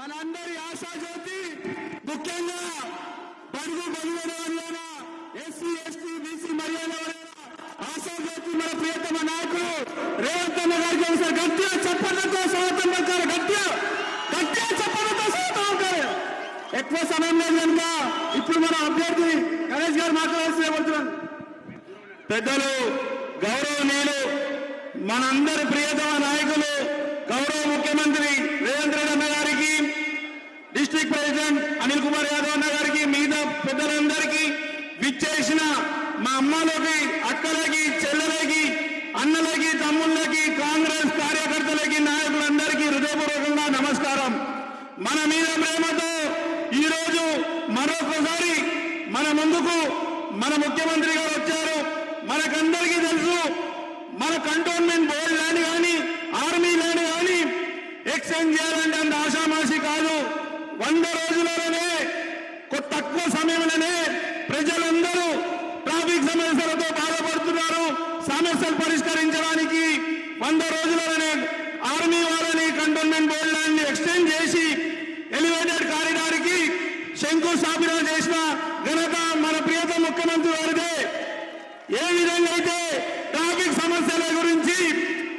మనందరి ఆశాజ్యోతి ముఖ్యంగా పడుగు బలిగిన వర్గాల ఎస్సీ ఎస్టీ బీసీ మర్యాద ఆశాజ్యోతి మన ప్రియతమ నాయకుడు రేవంత్ అన్న గారికి ఒకసారి గట్టిగా చెప్పడంతో స్వాగతం పలికారు గట్టిగా గట్టిగా చెప్పడంతో స్వాగతం అవుతారు ఎక్కువ సమయం లేదు కనుక ఇప్పుడు మన అభ్యర్థి గణేష్ గారు మాట్లాడాల్సి కోరుతున్నాను పెద్దలు గౌరవనీయులు మనందరి ప్రియతమ నాయకులు గౌరవ ముఖ్యమంత్రి రేవంత్ రెడ్డి అన్న గారికి డిస్టిక్ ప్రెసిడెంట్ అనిల్ కుమార్ యాదవ్ అన్న గారికి మిగతా పెద్దలందరికీ విచ్చేసిన మా అమ్మలకి అక్కలకి చెల్లెలకి అన్నలకి తమ్ముళ్ళకి కాంగ్రెస్ కార్యకర్తలకి నాయకులందరికీ హృదయపూర్వకంగా నమస్కారం. మన మీద ప్రేమతో ఈరోజు మరొకసారి మన ముందుకు మన ముఖ్యమంత్రి గారు వచ్చారు. మనకందరికీ తెలుసు మన కంటోన్మెంట్ బోర్డు ల్యాండ్ కానీ ఆర్మీ ల్యాండ్ కానీ ఎక్స్చేంజ్ చేయాలంటే అంత ఆషామాషి కాదు. వంద రోజులలోనే కొ- తక్కువ సమయంలోనే ప్రజలందరూ ట్రాఫిక్ సమస్యలతో బాధపడుతున్నారు సమస్యలు పరిష్కరించడానికి వంద రోజులలోనే ఆర్మీ వాళ్ళని కంటోన్మెంట్ బోర్డు ల్యాండ్ ఎక్స్చేంజ్ చేసి ఎలివేటెడ్ కారిడార్కి శంకుస్థాపన చేసిన ఘనత మన ప్రియత ముఖ్యమంత్రి వారిదే ఏ విధంగా అయితే ట్రాఫిక్ సమస్యల గురించి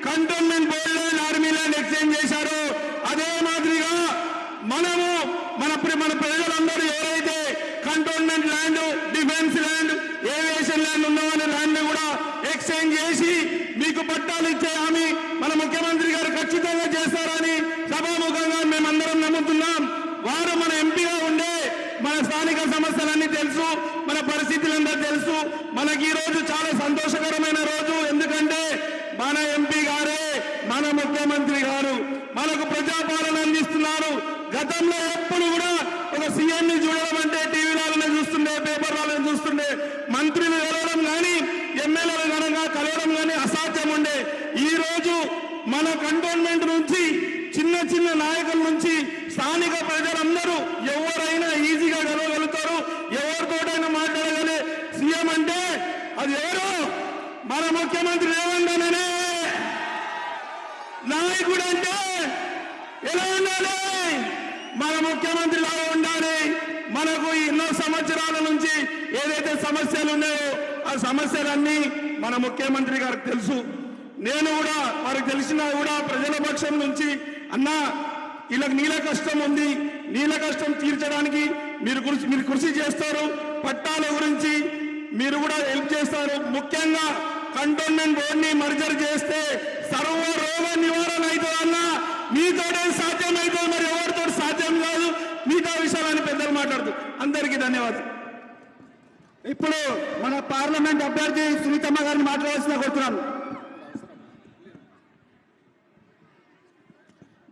cantonment board land army land exchange చేశారో అదే మాదిరిగా మనము మన ప్ర- మన ప్రజలందరూ ఎవరైతే cantonment land defence land aviation land ఉన్నవని ల్యాండ్ కూడా ఎక్స్చేంజ్ చేసి మీకు పట్టాలు ఇచ్చే హామీ మన ముఖ్యమంత్రి గారు ఖచ్చితంగా చేస్తారని సభాముఖంగా మేమందరం నమ్ముతున్నాం. వారు మన ఎంపీగా ఉండే మన స్థానిక సమస్యలన్నీ తెలుసు మన పరిస్థితులందరూ తెలుసు. మనకి ఈ రోజు చాలా సంతోషకరమైన రోజు. ఎందుకంటే మన ఎంపీ గారే మన ముఖ్యమంత్రి గారు. మనకు ప్రజాపాలన అందిస్తున్నారు. గతంలో ఎప్పుడు కూడా ఒక సీఎం ని చూడడం అంటే టీవీలలో చూస్తుండే పేపర్లలో చూస్తుండే మంత్రులు కలవడం కానీ ఎమ్మెల్యేలు ఘనంగా కలవడం కానీ అసాధ్యం ఉండే ఈ రోజు మన కంటోన్మెంట్ నుంచి చిన్న చిన్న నాయకుల నుంచి స్థానిక ప్రజలందరూ ఎవరైనా ఈజీగా గెలవగలుగుతారు ఎవరితోటైనా మాట్లాడగలే సీఎం అంటే అది ఎవరు? మన ముఖ్యమంత్రి రేవంత్ అన్ననే. నాయకుడు అంటే ఎలా ఉండాలి? మన ముఖ్యమంత్రి లాగా ఉండాలి. మనకు ఎన్నో సంవత్సరాల నుంచి ఏదైతే సమస్యలు ఉన్నాయో ఆ సమస్యలన్నీ మన ముఖ్యమంత్రి గారికి తెలుసు. నేను కూడా వారికి తెలిసినా కూడా ప్రజల పక్షం నుంచి అన్నా వీళ్ళకి నీళ్ళ కష్టం ఉంది. నీళ్ళ కష్టం తీర్చడానికి మీరు కృషి మీరు కృషి చేస్తారు. పట్టాల గురించి మీరు కూడా హెల్ప్ చేస్తారు? ముఖ్యంగా కంటోన్మెంట్ బోర్డుని మర్జర్ చేస్తే సర్వ రోగ నివారణ అవుతుందన్న మీతోటే సాధ్యం అవుతుంది? మరి ఎవరితో సాధ్యం కాదు? మిగతా విషయాలని పెద్దలు మాట్లాడుతూ. అందరికీ ధన్యవాదాలు. ఇప్పుడు మన పార్లమెంట్ అభ్యర్థి సునీతమ్మ గారిని మాట్లాడాల్సిన కోరుతున్నాను.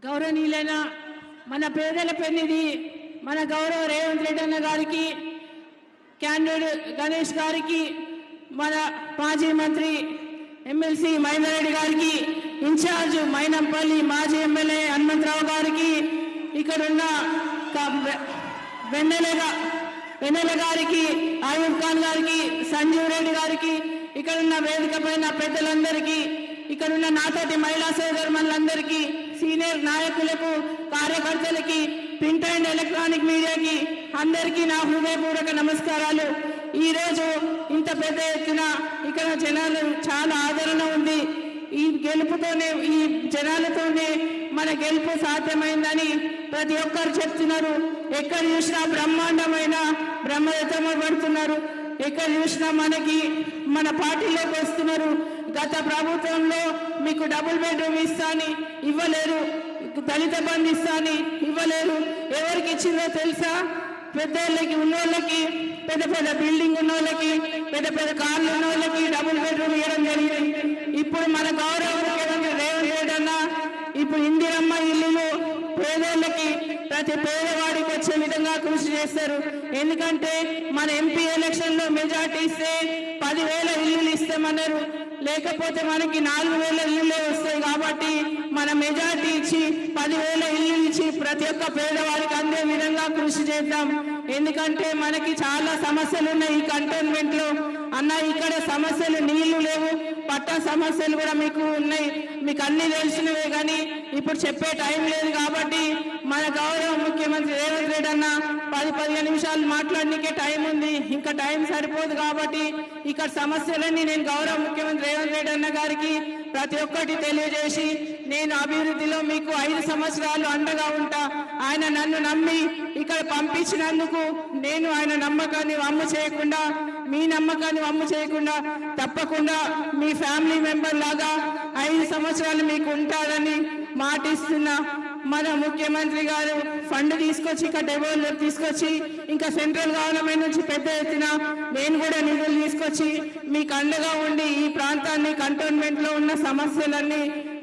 గౌరవనీయులైన మన పేదల పెన్నిది మన గౌరవ రేవంత్ రెడ్డి అన్న గారికి క్యాండిడేట్ గణేష్ గారికి మన మాజీ మంత్రి ఎమ్మెల్సీ మహేందర్ రెడ్డి గారికి ఇన్ఛార్జ్ మైనంపల్లి మాజీ ఎమ్మెల్యే హనుమంతరావు గారికి ఇక్కడున్న క- వెన్నెలగా వెన్నెల గారికి ఆయూబ్ ఖాన్ గారికి సంజీవ్ రెడ్డి గారికి ఇక్కడున్న వేదిక పైన పెద్దలందరికీ ఇక్కడున్న నాతోటి మహిళా సోదరులందరికీ సీనియర్ నాయకులకు కార్యకర్తలకి ప్రింట్ అండ్ ఎలక్ట్రానిక్ మీడియాకి అందరికీ నా హృదయపూర్వక నమస్కారాలు. ఈరోజు ఇంత పెద్ద ఎత్తున ఇక్కడ జనాలు చాలా ఆదరణ ఉంది. ఈ గెలుపుతోనే ఈ జనాలతోనే మన గెలుపు సాధ్యమైందని ప్రతి ఒక్కరు చెప్తున్నారు. ఎక్కడ చూసినా బ్రహ్మాండమైన బ్రహ్మరథమ పడుతున్నారు. ఎక్కడ చూసినా మనకి మన పార్టీలోకి వస్తున్నారు. గత ప్రభుత్వంలో మీకు డబుల్ బెడ్రూమ్ ఇస్తాని ఇవ్వలేరు. దళిత బంధు ఇవ్వలేరు. ఎవరికి ఇచ్చిందో తెలుసా? పెద్దోళ్ళకి ఉన్నోళ్ళకి పెద్ద పెద్ద బిల్డింగ్ ఉన్న వాళ్ళకి పెద్ద పెద్ద కార్లు ఉన్న వాళ్ళకి డబుల్ బెడ్రూమ్ ఇవ్వడం జరిగింది. ఇప్పుడు మన గౌరవ ముఖ్యమంత్రి రేవంత్ రెడ్డి అన్న ఇప్పుడు ఇందిరమ్మ ఇల్లులు పేదోళ్ళకి ప్రతి పేదవాడికి వచ్చే విధంగా కృషి చేస్తారు. ఎందుకంటే మన ఎంపీ ఎలక్షన్లో మెజార్టీ ఇస్తే పదివేల ఇల్లులు ఇస్తామన్నారు. లేకపోతే మనకి నాలుగు వేల ఇల్లులే వస్తాయి కాబట్టి మన మెజార్టీ ఇచ్చి పదివేల ఇల్లు ఇచ్చి ప్రతి ఒక్క పేదవారికి అందే విధంగా కృషి చేద్దాం. ఎందుకంటే మనకి చాలా సమస్యలు ఉన్నాయి ఈ కంటోన్మెంట్లో అన్న ఇక్కడ సమస్యలు నీళ్ళు లేవు పట్ట సమస్యలు కూడా మీకు ఉన్నాయి. మీకు అన్ని తెలిసినవే కానీ ఇప్పుడు చెప్పే టైం లేదు కాబట్టి మన గౌరవ ముఖ్యమంత్రి రేవంత్ రెడ్డి అన్న పది పదిహేను నిమిషాలు మాట్లాడడానికే టైం ఉంది. ఇంకా టైం సరిపోదు కాబట్టి ఇక్కడ సమస్యలన్నీ నేను గౌరవ ముఖ్యమంత్రి రేవంత్ రెడ్డి అన్న గారికి ప్రతి ఒక్కటి తెలియజేసి నేను అభివృద్ధిలో మీకు ఐదు సంవత్సరాలు అండగా ఉంటా. ఆయన నన్ను నమ్మి ఇక్కడ పంపించినందుకు నేను ఆయన నమ్మకాన్ని వమ్ము చేయకుండా మీ నమ్మకాన్ని వమ్ము చేయకుండా తప్పకుండా మీ ఫ్యామిలీ మెంబర్ లాగా ఐదు సంవత్సరాలు మీకు ఉంటారని మాటిస్తున్నా మన ముఖ్యమంత్రి గారు ఫండ్ తీసుకొచ్చి ఇంకా డెవలప్ తీసుకొచ్చి ఇంకా సెంట్రల్ గవర్నమెంట్ నుంచి పెద్ద ఎత్తున నేను కూడా నిధులు తీసుకొచ్చి మీకు అండగా ఉండి ఈ ప్రాంతాన్ని కంటోన్మెంట్లో ఉన్న సమస్యలన్నీ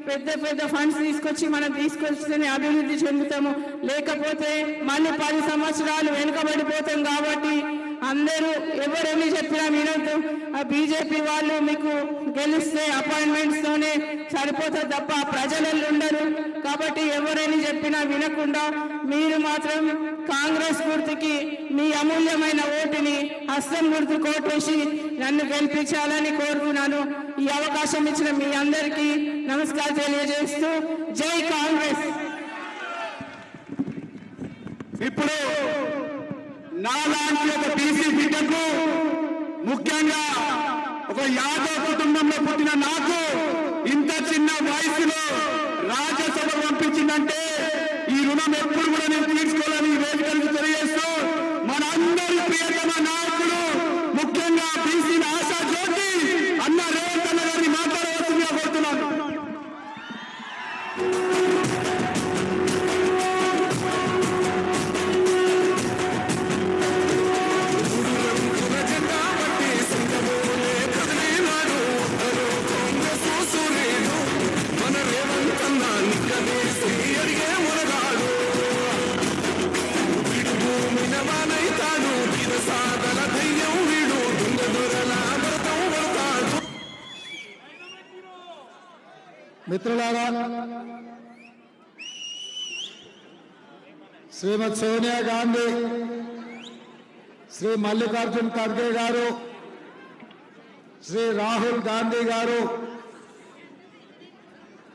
పెద్ద పెద్ద ఫండ్స్ తీసుకొచ్చి మనం తీసుకొస్తేనే అభివృద్ధి చెందుతాము. లేకపోతే మళ్ళీ పది సంవత్సరాలు వెనుకబడిపోతాం కాబట్టి అందరూ ఎవరెన్ని చెప్పినా వినొద్దు. ఆ బీజేపీ వాళ్ళు మీకు గెలిస్తే అపాయింట్మెంట్స్తోనే సరిపోతుంది తప్ప ప్రజలలో ఉండరు కాబట్టి ఎవరైనా చెప్పినా వినకుండా మీరు మాత్రం కాంగ్రెస్ గుర్తుకి మీ అమూల్యమైన ఓటుని హస్తం గుర్తు కోటేసి నన్ను గెలిపించాలని కోరుకున్నాను. ఈ అవకాశం ఇచ్చిన మీ అందరికీ నమస్కారం తెలియజేస్తూ జై కాంగ్రెస్. ఇప్పుడు నాలాంటి ఒక బీసీ బిడ్డకు ముఖ్యంగా ఒక యాదవ్ కుటుంబంలో పుట్టిన నాకు ఇంత చిన్న వయసులో మిత్రులారా శ్రీమతి సోనియా గాంధీ శ్రీ మల్లికార్జున్ ఖర్గే గారు శ్రీ రాహుల్ గాంధీ గారు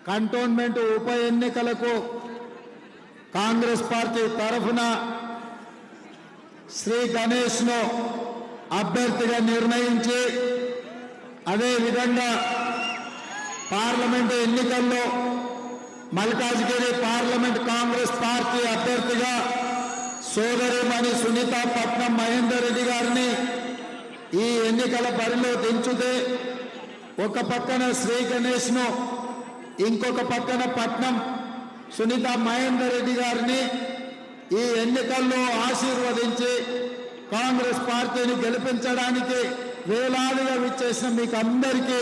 కంటోన్మెంట్ ఉప ఎన్నికలకు కాంగ్రెస్ పార్టీ తరఫున శ్రీ గణేష్ను అభ్యర్థిగా నిర్ణయించి అదేవిధంగా పార్లమెంటు ఎన్నికల్లో మల్కాజ్గిరి పార్లమెంట్ కాంగ్రెస్ పార్టీ అభ్యర్థిగా సోదరిమణి సునీత పట్నం మహేందర్ రెడ్డి గారిని ఈ ఎన్నికల బరిలో దించుతే ఒక పక్కన శ్రీ గణేష్ను ఇంకొక పక్కన పట్నం సునీత మహేందర్ రెడ్డి గారిని ఈ ఎన్నికల్లో ఆశీర్వదించి కాంగ్రెస్ పార్టీని గెలిపించడానికి వేలాదిగా విచ్చేసిన మీకు అందరికీ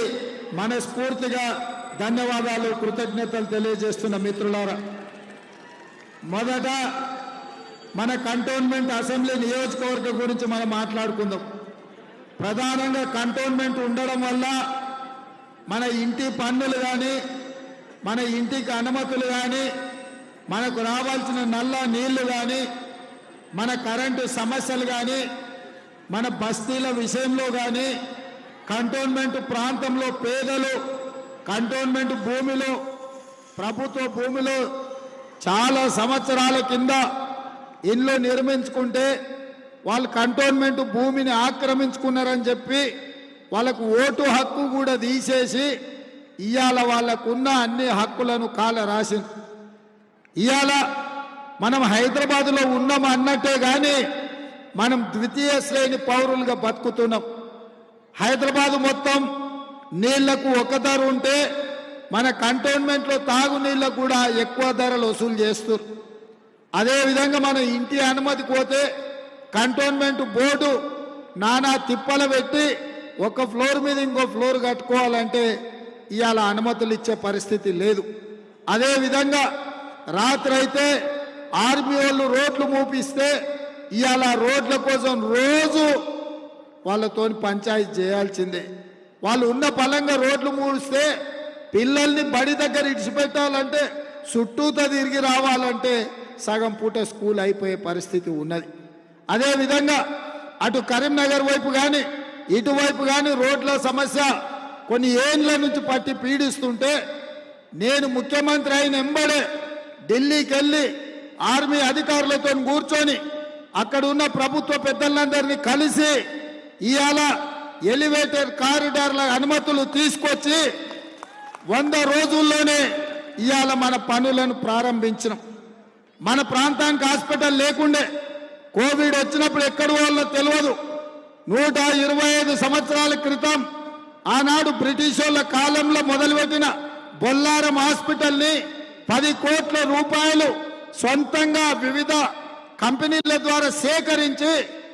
మనస్ఫూర్తిగా ధన్యవాదాలు కృతజ్ఞతలు తెలియజేస్తున్న మిత్రులారా. మొదట మన కంటోన్మెంట్ అసెంబ్లీ నియోజకవర్గం గురించి మనం మాట్లాడుకుందాం. ప్రధానంగా కంటోన్మెంట్ ఉండడం వల్ల మన ఇంటి పన్నులు కానీ మన ఇంటికి అనుమతులు కానీ మనకు రావాల్సిన నల్ల నీళ్ళు కానీ మన కరెంటు సమస్యలు కానీ మన బస్తీల విషయంలో కానీ కంటోన్మెంట్ ప్రాంతంలో పేదలు కంటోన్మెంట్ భూమిలో ప్రభుత్వ భూమిలో చాలా సంవత్సరాల కింద ఇల్లు నిర్మించుకుంటే వాళ్ళు కంటోన్మెంట్ భూమిని ఆక్రమించుకున్నారని చెప్పి వాళ్ళకు ఓటు హక్కు కూడా తీసేసి ఇవాళ వాళ్ళకున్న అన్ని హక్కులను కాల రాసింది. ఇవాళ మనం హైదరాబాద్లో ఉన్నాం అన్నట్టే కానీ మనం ద్వితీయ శ్రేణి పౌరులుగా బతుకుతున్నాం. హైదరాబాద్ మొత్తం నీళ్ళకు ఒక ధర ఉంటే మన కంటోన్మెంట్లో తాగునీళ్ళకు కూడా ఎక్కువ ధరలు వసూలు చేస్తారు. అదేవిధంగా మన ఇంటి అనుమతి పోతే కంటోన్మెంట్ బోర్డు నానా తిప్పలు పెట్టి ఒక ఫ్లోర్ మీద ఇంకో ఫ్లోర్ కట్టుకోవాలంటే ఇవాళ అనుమతులు ఇచ్చే పరిస్థితి లేదు. అదేవిధంగా రాత్రి అయితే ఆర్మీ వాళ్ళు రోడ్లు మూపిస్తే ఇవాళ రోడ్ల కోసం రోజు వాళ్ళతోని పంచాయతీ చేయాల్సిందే. వాళ్ళు ఉన్న బలంగా రోడ్లు మూడిస్తే పిల్లల్ని బడి దగ్గర ఇడిచిపెట్టాలంటే చుట్టూతో తిరిగి రావాలంటే సగం పూట స్కూల్ అయిపోయే పరిస్థితి ఉన్నది. అదేవిధంగా అటు కరీంనగర్ వైపు కానీ ఇటువైపు కానీ రోడ్ల సమస్య కొన్ని ఏండ్ల నుంచి పట్టి పీడిస్తుంటే నేను ముఖ్యమంత్రి అయిన ఎంబడే ఢిల్లీకి వెళ్ళి ఆర్మీ అధికారులతో కూర్చొని అక్కడ ఉన్న ప్రభుత్వ పెద్దలందరినీ కలిసి ఇవాళ ఎలివేటెడ్ కారిడార్ల అనుమతులు తీసుకొచ్చి వంద రోజుల్లోనే ఇవాళ మన పనులను ప్రారంభించినాం. మన ప్రాంతానికి హాస్పిటల్ లేకుండే కోవిడ్ వచ్చినప్పుడు ఎక్కడ వాళ్ళో తెలియదు నూట ఇరవై ఐదు సంవత్సరాల క్రితం ఆనాడు బ్రిటిష్ వాళ్ళ కాలంలో మొదలుపెట్టిన బొల్లారం హాస్పిటల్ని పది కోట్ల రూపాయలు సొంతంగా వివిధ కంపెనీల ద్వారా సేకరించి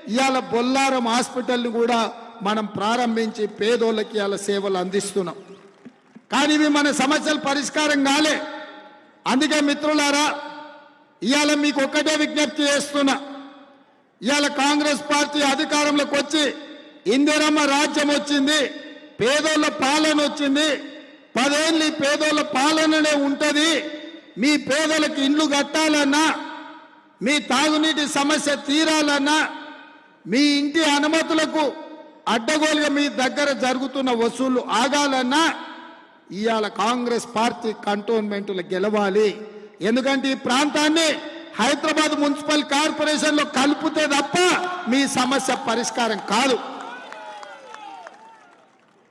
ఇవాళ బొల్లారం హాస్పిటల్ని కూడా మనం ప్రారంభించి పేదోళ్ళకి ఇవాళ సేవలు అందిస్తున్నాం. కానీ ఇవి మన సమస్యలు పరిష్కారం కాలే. అందుకే మిత్రులారా ఇవాళ మీకు ఒక్కటే విజ్ఞప్తి చేస్తున్నా. ఇవాళ కాంగ్రెస్ పార్టీ అధికారంలోకి వచ్చి ఇందిరమ్మ రాజ్యం వచ్చింది పేదోళ్ళ పాలన వచ్చింది. పదేళ్ళు పేదోళ్ళ పాలననే ఉంటుంది. మీ పేదలకు ఇండ్లు కట్టాలన్నా మీ తాగునీటి సమస్య తీరాలన్నా మీ ఇంటి అనుమతులకు అడ్డగోలుగా మీ దగ్గర జరుగుతున్న వసూళ్ళు ఆగాలన్నా ఇవాళ కాంగ్రెస్ పార్టీ కంటోన్మెంట్లు గెలవాలి. ఎందుకంటే ఈ ప్రాంతాన్ని హైదరాబాద్ మున్సిపల్ కార్పొరేషన్లో కలిపితే తప్ప మీ సమస్య పరిష్కారం కాదు.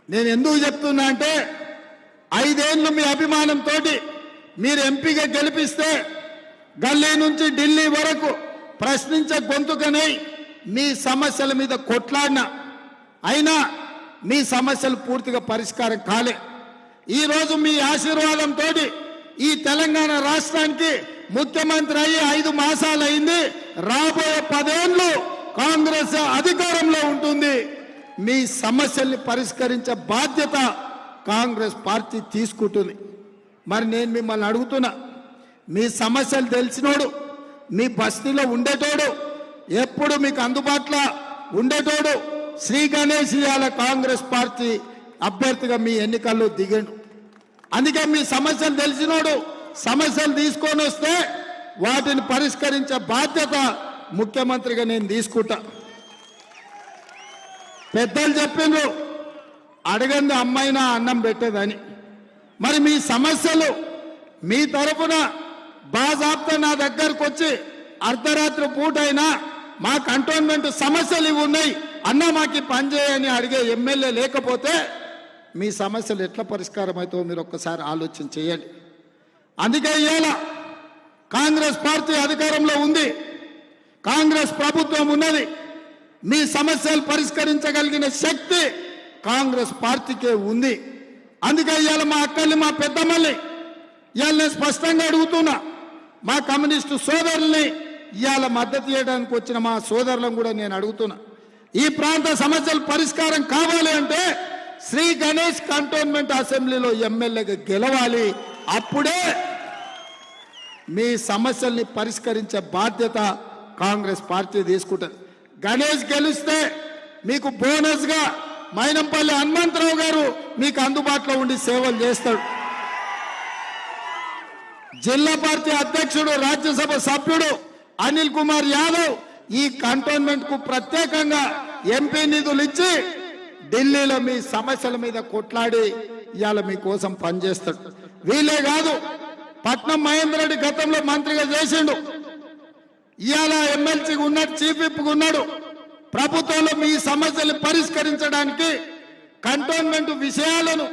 నేను ఎందుకు చెప్తున్నా అంటే ఐదేళ్ళు మీ అభిమానంతో మీరు ఎంపీగా గెలిపిస్తే గల్లీ నుంచి ఢిల్లీ వరకు ప్రశ్నించే గొంతుకనై మీ సమస్యల మీద కొట్లాడినా అయినా మీ సమస్యలు పూర్తిగా పరిష్కారం కాలే. ఈరోజు మీ ఆశీర్వాదంతో ఈ తెలంగాణ రాష్ట్రానికి ముఖ్యమంత్రి అయ్యి ఐదు మాసాలు అయింది రాబోయే పదేళ్ళు కాంగ్రెస్ అధికారంలో ఉంటుంది. మీ సమస్యల్ని పరిష్కరించే బాధ్యత కాంగ్రెస్ పార్టీ తీసుకుంటుంది. మరి నేను మిమ్మల్ని అడుగుతున్నా మీ సమస్యలు తెలిసినోడు మీ బస్తీలో ఉండేటోడు ఎప్పుడు మీకు అందుబాటులో ఉండేటోడు శ్రీ గణేష్ ఇవాళ కాంగ్రెస్ పార్టీ అభ్యర్థిగా మీ ఎన్నికల్లో దిగండు. అందుకే మీ సమస్యలు తెలిసినోడు సమస్యలు తీసుకొని వస్తే వాటిని పరిష్కరించే బాధ్యత ముఖ్యమంత్రిగా నేను తీసుకుంటా. పెద్దలు చెప్పిండ్రు అడగంది అమ్మాయినా అన్నం పెట్టేదని. మరి మీ సమస్యలు మీ తరఫున బాజాబ్తా నా దగ్గరకు వచ్చి అర్ధరాత్రి పూటైనా మా కంటోన్మెంట్ సమస్యలు ఇవి ఉన్నాయి. అన్న మాకు పనిచేయని పని చేయని అడిగే ఎమ్మెల్యే లేకపోతే మీ సమస్యలు ఎట్లా పరిష్కారం అవుతావో మీరు ఒక్కసారి ఆలోచన చేయండి. అందుకే ఇవాళ కాంగ్రెస్ పార్టీ అధికారంలో ఉంది. కాంగ్రెస్ ప్రభుత్వం ఉన్నది. మీ సమస్యలు పరిష్కరించగలిగిన శక్తి కాంగ్రెస్ పార్టీకే ఉంది. అందుకే ఇవాళ మా అక్కల్ని మా పెద్దమ్మల్ని ఇవాళ నేను స్పష్టంగా అడుగుతున్నా. మా కమ్యూనిస్టు సోదరుల్ని ఇవాళ మద్దతు చేయడానికి వచ్చిన మా సోదరులను కూడా నేను అడుగుతున్నా. ఈ ప్రాంత సమస్యలు పరిష్కారం కావాలి అంటే శ్రీ గణేష్ కంటోన్మెంట్ అసెంబ్లీలో ఎమ్మెల్యేగా గెలవాలి. అప్పుడే మీ సమస్యల్ని పరిష్కరించే బాధ్యత కాంగ్రెస్ పార్టీ తీసుకుంటుంది. గణేష్ గెలిస్తే మీకు బోనస్గా మైనంపల్లి హనుమంతరావు గారు మీకు అందుబాటులో ఉండి సేవలు చేస్తాడు. జిల్లా పార్టీ అధ్యక్షుడు రాజ్యసభ సభ్యుడు అనిల్ కుమార్ యాదవ్ ఈ కంటోన్మెంట్కు ప్రత్యేకంగా ఎంపీ నిధులు ఇచ్చి ఢిల్లీలో మీ సమస్యల మీద కొట్లాడి ఇవాళ మీకోసం పనిచేస్తాడు. వీలే కాదు పట్నం మహేందర్ రెడ్డి గతంలో మంత్రిగా చేసిండు. ఇవాళ ఎమ్మెల్సీ ఉన్నాడు చీఫ్ విప్గా ఉన్నాడు. ప్రభుత్వంలో మీ సమస్యలు పరిష్కరించడానికి కంటోన్మెంట్ విషయాలను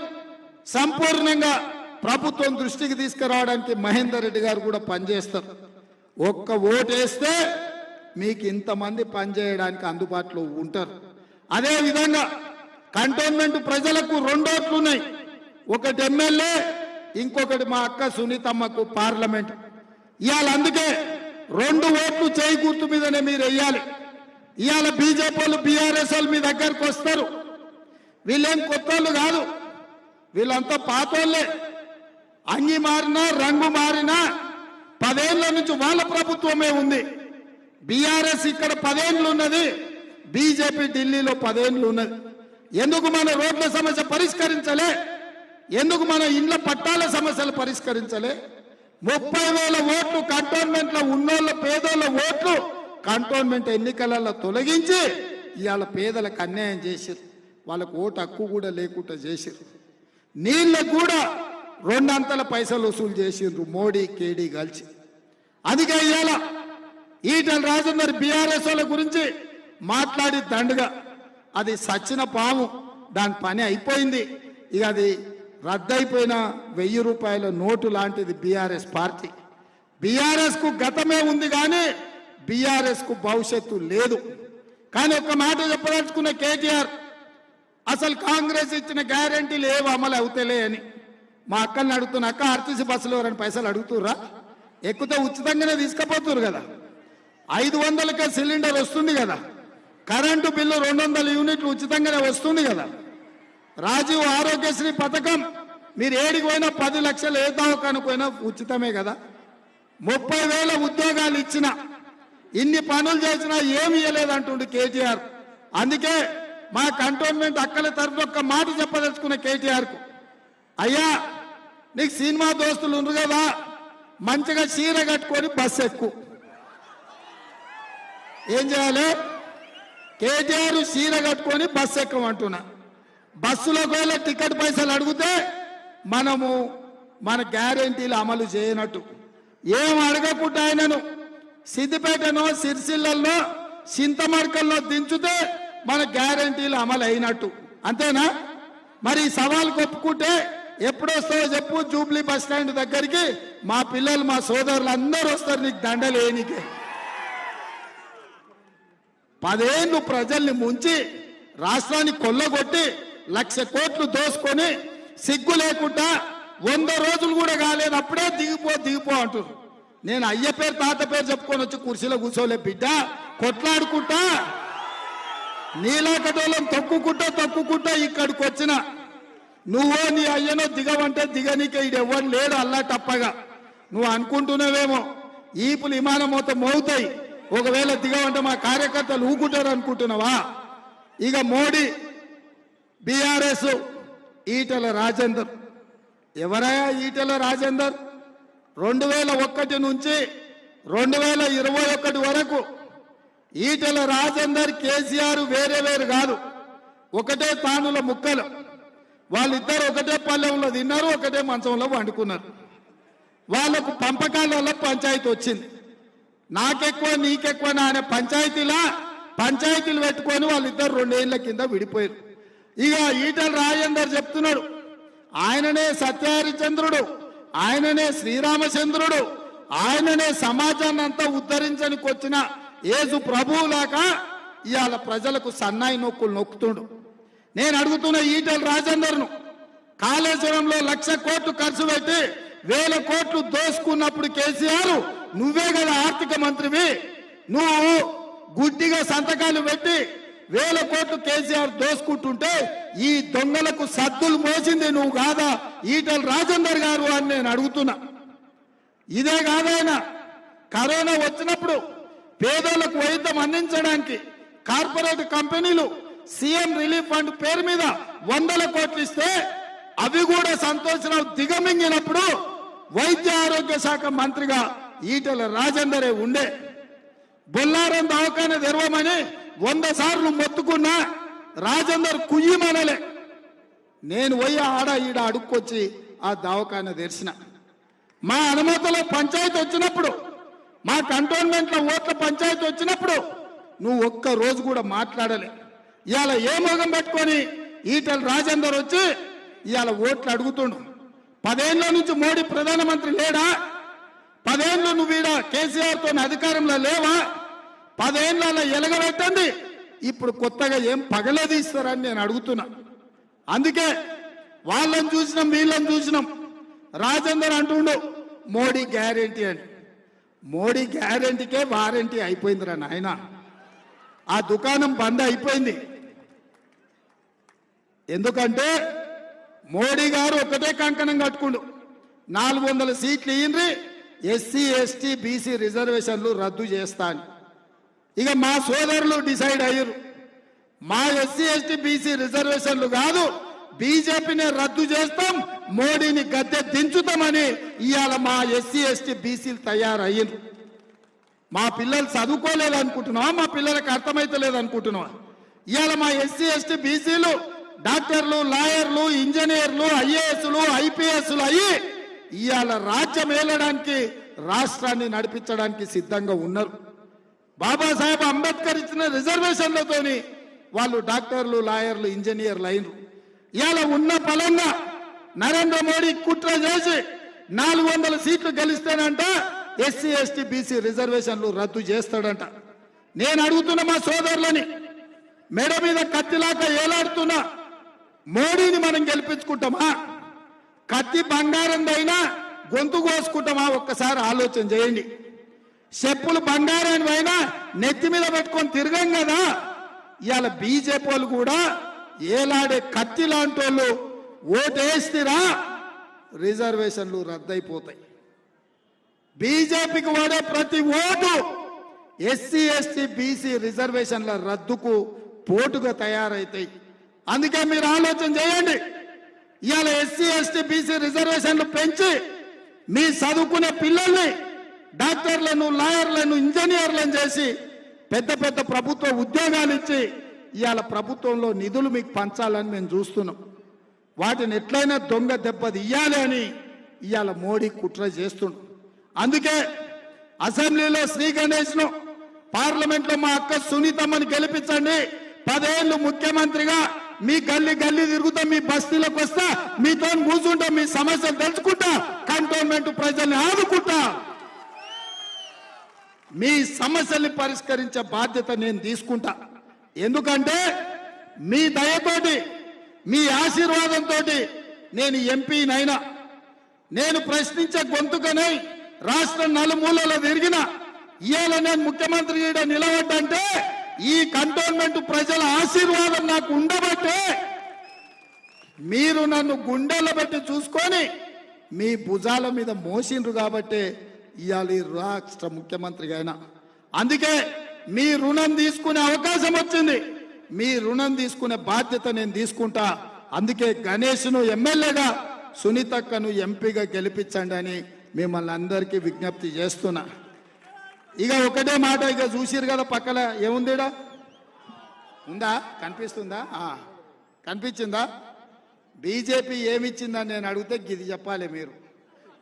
సంపూర్ణంగా ప్రభుత్వం దృష్టికి తీసుకురావడానికి మహేందర్ రెడ్డి గారు కూడా పనిచేస్తారు. ఒక్క ఓటు వేస్తే మీకు ఇంతమంది పనిచేయడానికి అందుబాటులో ఉంటారు. అదే విధంగా కంటోన్మెంట్ ప్రజలకు రెండోట్లు ఉన్నాయి ఒకటి ఎమ్మెల్యే ఇంకొకటి మా అక్క సునీతమ్మకు పార్లమెంట్. ఇవాళ అందుకే రెండు ఓట్లు చేయి గుర్తు మీదనే మీరు వెయ్యాలి. ఇవాళ బీజేపీ వాళ్ళు బీఆర్ఎస్ వాళ్ళు మీ దగ్గరకు వస్తారు. వీళ్ళేం కొత్త వాళ్ళు కాదు. వీళ్ళంతా పాతోళ్ళే. అంగి మారినా రంగు మారినా పదేళ్ళ నుంచి వాళ్ళ ప్రభుత్వమే ఉంది. బీఆర్ఎస్ ఇక్కడ పదేళ్ళు ఉన్నది బీజేపీ ఢిల్లీలో పదేళ్ళు ఉన్నది. ఎందుకు మన రోడ్ల సమస్య పరిష్కరించలే? ఎందుకు మన ఇండ్ల పట్టాల సమస్యలు పరిష్కరించలే? ముప్పై వేల ఓట్లు కంటోన్మెంట్లో ఉన్నోళ్ళ పేదోళ్ళ ఓట్లు కంటోన్మెంట్ ఎన్నికలలో తొలగించి ఇవాళ పేదలకు అన్యాయం చేసిరు వాళ్ళకు ఓటు హక్కు కూడా లేకుండా చేసిరు నీళ్ళకు కూడా రెండంతల పైసలు వసూలు చేసిండ్రు మోడీ కేడీ కలిసి. అందుకే ఇవాళ ఈటల రాజేందర్ బీఆర్ఎస్ వాళ్ళ గురించి మాట్లాడి దండుగా. అది సచ్చిన పాము. దాని పని అయిపోయింది. ఇక అది రద్దయిపోయిన వెయ్యి రూపాయల నోటు లాంటిది బీఆర్ఎస్ పార్టీ. బీఆర్ఎస్కు గతమే ఉంది కానీ బీఆర్ఎస్కు భవిష్యత్తు లేదు. కానీ ఒక మాట చెప్పదలుచుకున్న కేటీఆర్ అసలు కాంగ్రెస్ ఇచ్చిన గ్యారంటీలు ఏవి అమలు అవుతలే అని మా అక్కల్ని అడుగుతున్న అక్క ఆర్టీసీ బస్సులో ఎవరైనా పైసలు అడుగుతుర్రా? ఎక్కితే ఉచితంగానే తీసుకుపోతున్నారు కదా. ఐదు వందలకే సిలిండర్ వస్తుంది కదా. కరెంటు బిల్లు రెండు వందల యూనిట్లు ఉచితంగానే వస్తుంది కదా. రాజీవ్ ఆరోగ్యశ్రీ పథకం మీరు ఏడికి పోయినా పది లక్షలు ఏ దవాఖానకు ఉచితమే కదా. ముప్పై వేల ఉద్యోగాలు ఇచ్చిన ఇన్ని పనులు చేసినా ఏమి ఇవ్వలేదంటుండు కేటీఆర్. అందుకే మా కంటోన్మెంట్ అక్కల తరఫున ఒక్క మాట చెప్పదలుచుకున్న కేటీఆర్కు. అయ్యా నీకు సినిమా దోస్తులు ఉండరు కదా మంచిగా చీర కట్టుకొని బస్సు ఎక్కు. ఏం చేయాలి? కేటీఆర్ చీర కట్టుకొని బస్సు ఎక్కమంటున్నా. బస్సులో ఒకవేళ టికెట్ పైసలు అడిగితే మనము మన గ్యారెంటీలు అమలు చేయనట్టు. ఏం అడగకుండా ఆయనను సిద్దిపేటనో సిరిసిల్లల్లో చింతమడకల్లో దించితే మన గ్యారంటీలు అమలు అయినట్టు అంతేనా? మరి ఈ సవాల్ ఒప్పుకుంటే ఎప్పుడు వస్తావో చెప్పు జూబ్లీ బస్ స్టాండ్ దగ్గరికి. మా పిల్లలు మా సోదరులు అందరూ వస్తారు నీకు దండలేనికే పదేళ్ళు ప్రజల్ని ముంచి రాష్ట్రాన్ని కొల్లగొట్టి లక్ష కోట్లు దోసుకొని సిగ్గు లేకుండా వంద రోజులు కూడా కాలేదు అప్పుడే దిగిపో దిగిపో అంటారు నేను అయ్య పేరు తాత పేరు చెప్పుకొని వచ్చి కుర్చీలో కూర్చోలే బిడ్డ. కొట్లాడుకుంటా నీలాకటోళం తొక్కుకుంటా తొక్కుకుంటా ఇక్కడికి వచ్చిన నువ్వో నీ అయ్యనో దిగవంటే దిగనీకే ఇది లేడు అల్లా టప్పగా నువ్వు అనుకుంటున్నావేమో ఈపులు విమానం మొత్తం మోగుతాయి. ఒకవేళ దిగవంటే మా కార్యకర్తలు ఊకుంటారు అనుకుంటున్నావా? ఇక మోడీ బీఆర్ఎస్ ఈటల రాజేందర్. ఎవరయ్యా ఈటల రాజేందర్? రెండు వేల ఒకటి నుంచి రెండు వేల ఇరవై ఒకటి వరకు ఈటల రాజేందర్ కేసీఆర్ వేరే వేరు కాదు. ఒకటే తానుల ముక్కలు. వాళ్ళిద్దరు ఒకటే పల్లెంలో తిన్నారు ఒకటే మంచంలో వండుకున్నారు వాళ్ళకు పంపకాలలో పంచాయతీ వచ్చింది. నాకెక్కువ నీకెక్కువ అనే పంచాయతీలా పంచాయతీలు పెట్టుకొని వాళ్ళిద్దరు రెండేళ్ళ కింద విడిపోయారు. ఇక ఈటల రాజేందర్ చెప్తున్నాడు ఆయననే సత్యహరిచంద్రుడు ఆయననే శ్రీరామచంద్రుడు ఆయననే సమాజాన్ని అంతా ఉద్ధరించడానికి వచ్చిన యేసు ప్రభువులాగా ఇవాళ ప్రజలకు సన్నాయి నొక్కులు నొక్కుతుండు. నేను అడుగుతున్న ఈటల రాజేందర్ను కాళేశ్వరంలో లక్ష కోట్లు ఖర్చు పెట్టి వేల కోట్లు దోసుకున్నప్పుడు కేసీఆర్ నువ్వే కదా ఆర్థిక మంత్రివి. నువ్వు గుడ్డిగా సంతకాలు పెట్టి వేల కోట్లు కేసీఆర్ దోసుకుంటుంటే ఈ దొంగలకు సద్దులు మోసింది నువ్వు కాదా ఈటల రాజేందర్ గారు అని నేను అడుగుతున్నా. ఇదే కాదైనా కరోనా వచ్చినప్పుడు పేదలకు వైద్యం అందించడానికి కార్పొరేట్ కంపెనీలు సీఎం రిలీఫ్ ఫండ్ పేరు మీద వందల కోట్లు ఇస్తే అవి కూడా సంతోషరావు దిగమింగినప్పుడు వైద్య ఆరోగ్య శాఖ మంత్రిగా ఈటల రాజేందరే ఉండే. బొల్లారం దవాఖాన తెరవమని వంద సార్లు మొత్తుకున్నా రాజేందర్ కుయ్యమనలే నేను పోయి ఆడ ఈడ అడుక్కొచ్చి ఆ దవాఖాన తెరిచిన. మా అనుమతిలో పంచాయతీ వచ్చినప్పుడు మా కంటోన్మెంట్లో ఓట్ల పంచాయతీ వచ్చినప్పుడు నువ్వు ఒక్క రోజు కూడా మాట్లాడలే. ఇవాళ ఏ మొగం పెట్టుకొని ఈటల రాజేందర్ వచ్చి ఇవాళ ఓట్లు అడుగుతుండు. పదేళ్ళ నుంచి మోడీ ప్రధానమంత్రి లేడా? పదేళ్ళు నువ్వు ఈడ కేసీఆర్తో అధికారంలో లేవా? పదేళ్ళ ఎలగబెట్టండి. ఇప్పుడు కొత్తగా ఏం పగలదీస్తారని నేను అడుగుతున్నా. అందుకే వాళ్ళని చూసినాం వీళ్ళని చూసినాం. రాజేందర్ అంటుండు మోడీ గ్యారెంటీ అని. మోడీ గ్యారెంటీకే వారంటీ అయిపోయిందిరా నాయన. ఆ దుకాణం బంద్ అయిపోయింది. ఎందుకంటే మోడీ గారు ఒకటే కంకణం కట్టుకుండు. నాలుగు వందల సీట్లు ఇయ్యండ్రి ఎస్సీ ఎస్టీ బీసీ రిజర్వేషన్లు రద్దు చేస్తా ఇక మా సోదరులు డిసైడ్ అయ్యారు మా ఎస్సీ ఎస్టీ బీసీ రిజర్వేషన్లు కాదు బీజేపీని రద్దు చేస్తాం మోడీని గద్దె దించుతామని ఇవాళ మా ఎస్సీ ఎస్టీ బీసీలు తయారయ్యారు మా పిల్లలు చదువుకోలేదు అనుకుంటున్నావా మా పిల్లలకు అర్థమైతలేదు అనుకుంటున్నావా ఇవాళ మా ఎస్సీ ఎస్టీ బీసీలు డాక్టర్లు లాయర్లు ఇంజనీర్లు ఐఏఎస్లు ఐపీఎస్లు అయ్యి ఇవాళ రాజ్యం ఏలడానికి రాష్ట్రాన్ని నడిపించడానికి సిద్ధంగా ఉన్నారు. బాబాసాహెబ్ అంబేద్కర్ ఇచ్చిన రిజర్వేషన్లతోని వాళ్ళు డాక్టర్లు లాయర్లు ఇంజనీర్లు అయినరు. ఇవాళ ఉన్న బలంగా నరేంద్ర మోడీ కుట్ర చేసి నాలుగు వందల సీట్లు గెలిస్తేనంట ఎస్సీ ఎస్టీ బీసీ రిజర్వేషన్లు రద్దు చేస్తాడంట. నేను అడుగుతున్న మా సోదరులని మెడ మీద కత్తిలాక ఏలాడుతున్నా మోడీని మనం గెలిపించుకుంటామా? కత్తి బంగారందైనా గొంతు కోసుకుంటామా? ఒక్కసారి ఆలోచన చేయండి. చెప్పులు బంగారాన్ని నెత్తి మీద పెట్టుకొని తిరగం కదా. ఇవాళ బీజేపీ వాళ్ళు కూడా ఏలాడే కత్తి లాంటి వాళ్ళు ఓటేstiరా రిజర్వేషన్లు రద్దయిపోతాయి. బీజేపీకి వాడే ప్రతి ఓటు ఎస్సీ ఎస్టీ బీసీ రిజర్వేషన్ల రద్దుకు పోటుగా తయారైతాయి. అందుకే మీరు ఆలోచన చేయండి. ఇవాళ ఎస్సీ ఎస్టీ బీసీ రిజర్వేషన్లు పెంచి మీ చదువుకునే పిల్లల్ని డాక్టర్లను లాయర్లను ఇంజనీర్లను చేసి పెద్ద పెద్ద ప్రభుత్వ ఉద్యోగాలు ఇచ్చి ఇవాళ ప్రభుత్వంలో నిధులు మీకు పంచాలని మేము చూస్తున్నాం. వాటిని ఎట్లయినా దొంగ దెబ్బది ఇయ్యాలి అని ఇవాళ మోడీ కుట్ర చేస్తుండు. అందుకే అసెంబ్లీలో శ్రీ గణేష్ను పార్లమెంట్లో మా అక్క సునీతమ్మని గెలిపించండి. పదేళ్ళు ముఖ్యమంత్రిగా మీ గల్లీ గల్లీ తిరుగుతా మీ బస్తీలకు వస్తా మీతో కూర్చుంటా మీ సమస్యలు తెలుసుకుంటా కంటోన్మెంట్ ప్రజల్ని ఆదుకుంటా. మీ సమస్యల్ని పరిష్కరించే బాధ్యత నేను తీసుకుంటా. ఎందుకంటే మీ దయతోటి మీ ఆశీర్వాదంతో నేను ఎంపీనైనా. నేను ప్రశ్నించే గొంతుకనై రాష్ట్రం నలుమూలలో తిరిగిన. ఇవాళ నేను ముఖ్యమంత్రి ఈడ ఈ కంటోన్మెంట్ ప్రజల ఆశీర్వాదం నాకు ఉండబట్టే మీరు నన్ను గుండెల్లో పెట్టి చూసుకొని మీ భుజాల మీద మోసిండ్రు కాబట్టే ఇవాళ రాష్ట్ర ముఖ్యమంత్రిగా అయినా. అందుకే మీ రుణం తీసుకునే అవకాశం వచ్చింది. మీ రుణం తీసుకునే బాధ్యత నేను తీసుకుంటా. అందుకే గణేష్ను ఎమ్మెల్యేగా సునీతక్కను ఎంపీగా గెలిపించండి అని మిమ్మల్ని అందరికీ విజ్ఞప్తి చేస్తున్నా. ఇక ఒకటే మాట ఇక చూసిరు కదా పక్కల ఏముందిడా ఉందా? కనిపిస్తుందా? కనిపించిందా? బీజేపీ ఏమిచ్చిందని నేను అడిగితే ఇది చెప్పాలి మీరు.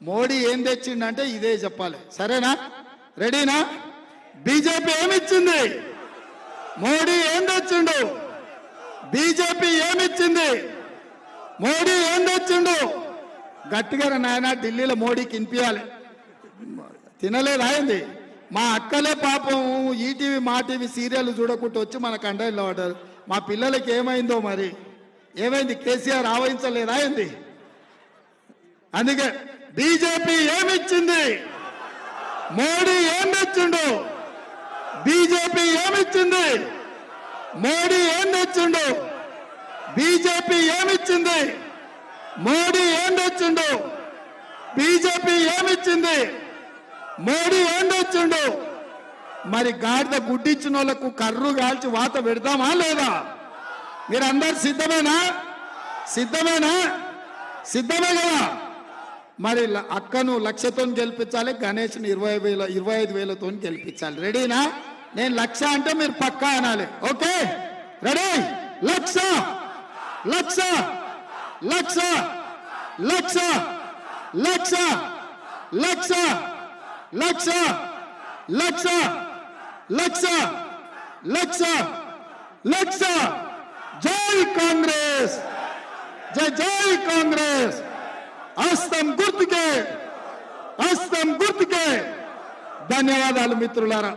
మోడీ ఏం తెచ్చిండంటే ఇదే చెప్పాలి. సరేనా? రెడీనా? బీజేపీ ఏమిచ్చింది? మోడీ ఏం తెచ్చిండు? బీజేపీ ఏమిచ్చింది? మోడీ ఏం తెచ్చిండు? గట్టిగా నాయన ఢిల్లీలో మోడీకి ఇనిపించాలి తినలేదు అయింది మా అక్కలే పాపం ఈటీవీ మా టీవీ సీరియల్ చూడకుండా వచ్చి మన కండైల్లో పడ్డారు మా పిల్లలకి ఏమైందో మరి? ఏమైంది? కేసీఆర్ ఆవహించలేదా ఏంది? అందుకే బీజేపీ ఏమిచ్చింది? మోడీ ఏం తెచ్చిండు బీజేపీ ఏమిచ్చింది? మోడీ ఏం తెచ్చిండు బీజేపీ ఏమిచ్చింది? మోడీ ఏం తెచ్చిండు బీజేపీ ఏమిచ్చింది? మోడీ ఏం తెచ్చిండు మరి గాడిద గుడ్డిచ్చిన వాళ్ళకు కర్రు కాల్చి వాత పెడతామా లేదా? మీరందరు సిద్ధమేనా? సిద్ధమేనా? సిద్ధమే కదా? మరి అక్కను లక్షతో గెలిపించాలి గణేష్ని ఇరవై వేల ఇరవై ఐదు వేలతో గెలిపించాలి. రెడీనా? నేను లక్ష అంటే మీరు పక్కా అనాలి. ఓకే? రెడీ? లక్ష! లక్ష! లక్ష! లక్ష! లక్ష! లక్ష! लक्ष्य लक्ष्य लक्ष्य लक्ष्य लक्ष्य जय कांग्रेस, जय जय कांग्रेस अस्तम గుర్తుకే के धन्यवाद ధన్యవాదాలు మిత్రులారా